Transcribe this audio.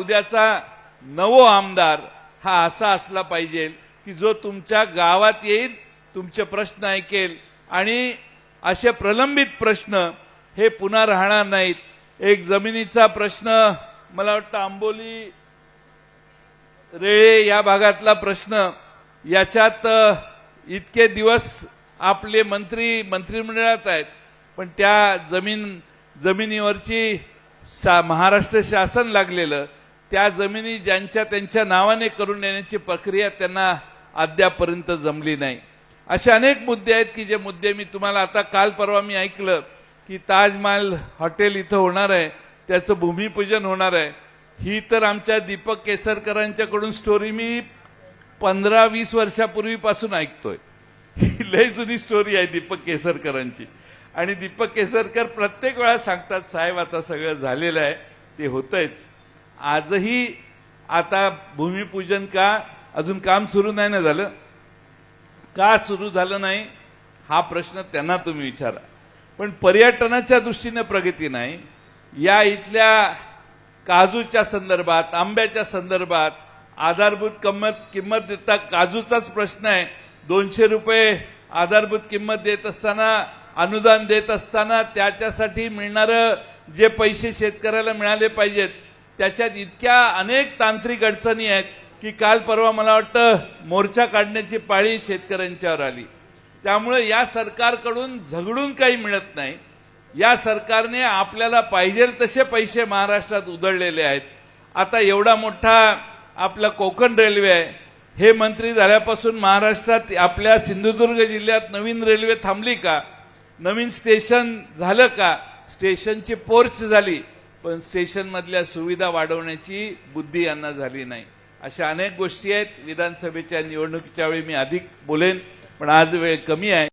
उद्याचा नवो आमदार हा असा असला पाहिजे की जो तुमच्या गावात येईल तुमचे प्रश्न ऐकेल आणि असे प्रलंबित प्रश्न हे पुन्हा राहणार नाहीत. एक जमिनीचा प्रश्न मला वाटतं आंबोली रेळे या भागातला प्रश्न याच्यात इतके दिवस आपले मंत्री मंत्रिमंडळात आहेत पण त्या जमीन जमिनीवरची सा महाराष्ट्र शासन लागलेलं त्या जमिनी ज्यांच्या त्यांच्या नावाने करून देण्याची प्रक्रिया त्यांना अद्यापर्यंत जमली नाही. असे अनेक मुद्दे आहेत की जे मुद्दे मी तुम्हाला आता काल परवा मी ऐकलं की ताजमहाल हॉटेल इथं होणार आहे त्याचं भूमिपूजन होणार आहे. ही तर आमच्या दीपक केसरकरांच्याकडून स्टोरी मी पंधरा वीस वर्षापूर्वीपासून ऐकतोय. ही लय जुनी स्टोरी आहे दीपक केसरकरांची. आणि दीपक केसरकर प्रत्येक वेळा सांगतात साहेब आता सगळं झालेलं आहे ते होतंयच. आजही आता भूमिपूजन का अजून काम सुरू नाही ना झालं? का सुरू झालं नाही? हा प्रश्न त्यांना तुम्ही विचारा. पण पर्यटनाच्या दृष्टीने प्रगती नाही. या इथल्या काजूच्या संदर्भात आंब्याच्या संदर्भात आधारभूत किंमत किंमत देता काजूचाच प्रश्न आहे. दोनशे रुपये आधारभूत किंमत देत असताना अनुदान देत असताना त्याच्यासाठी मिळणारं जे पैसे शेतकऱ्याला मिळाले पाहिजेत त्याच्यात इतक्या अनेक तांत्रिक अडचणी आहेत की काल परवा मला वाटतं मोर्चा काढण्याची पाळी शेतकऱ्यांच्यावर आली. त्यामुळे या सरकारकडून झगडून काही मिळत नाही. या सरकारने आपल्याला पाहिजे तसे पैसे महाराष्ट्रात उधळलेले आहेत. आता एवढा मोठा आपला कोकण रेल्वे आहे. हे मंत्री झाल्यापासून महाराष्ट्रात आपल्या सिंधुदुर्ग जिल्ह्यात नवीन रेल्वे थांबली का? नवीन स्टेशन झालं का? स्टेशनची पोर्च झाली. पण स्टेशन मधल्या सुविधा वाढवण्याची बुद्धी यांना झाली नाही. अशा अनेक गोष्टी आहेत. विधानसभेच्या निवडणुकीच्या वेळी मी अधिक बोलेन पण आज वेळ कमी आहे.